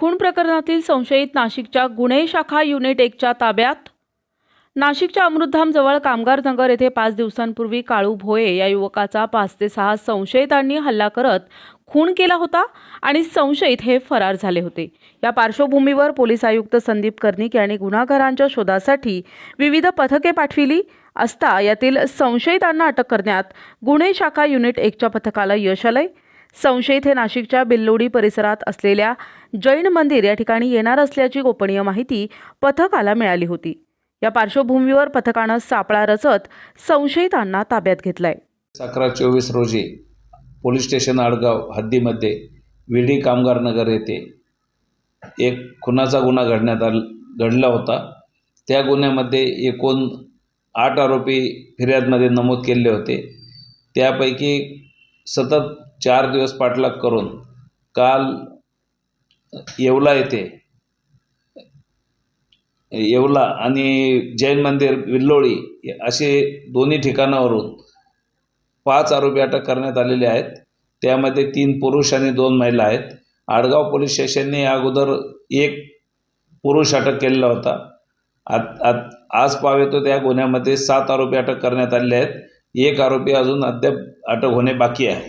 खून प्रकरणातील संशयित नाशिकच्या गुन्हे शाखा युनिट एकच्या ताब्यात? नाशिकच्या अमृतधामजवळ कामगार नगर येथे पाच दिवसांपूर्वी काळू भोये या युवकाचा पाच ते सहा संशयितांनी हल्ला करत खून केला होता आणि संशयित हे फरार झाले होते. या पार्श्वभूमीवर पोलीस आयुक्त संदीप कर्णिक यांनी गुन्हागारांच्या शोधासाठी विविध पथके पाठविली असता यातील संशयितांना अटक करण्यात गुन्हे शाखा युनिट एकच्या पथकाला यश आलंय. संशयित हे नाशिकच्या बिल्लोडी परिसरात असलेल्या जैन मंदिर या ठिकाणी येणार असल्याची गोपनीय माहिती पथकाला मिळाली होती. या पार्श्वभूमीवर पथकानं सापळा रचत संशयितांना ताब्यात घेतलाय. अकरा चोवीस रोजी पोलीस स्टेशन आडगाव हद्दीमध्ये विडी कामगार नगर येथे एक खुनाचा गुन्हा घडण्यात आल घडला होता. त्या गुन्ह्यामध्ये एकूण आठ आरोपी फिर्यादमध्ये नमूद केले होते. त्यापैकी सतत चार दिवस पाठलाग करून काल येवला येथे. येवला आणि जैन मंदिर विल्लोळी असे दोन्ही ठिकाणावरून पाच आरोपी अटक करण्यात आलेले आहेत. त्यामध्ये तीन पुरुष आणि दोन महिला आहेत. आडगाव पोलीस स्टेशनने अगोदर एक पुरुष अटक केलेला होता. आत आत आज पावेतो त्या गुन्ह्यामध्ये सात आरोपी अटक करण्यात आलेले आहेत. एक आरोपी अजून अद्याप अटक होणे बाकी आहे.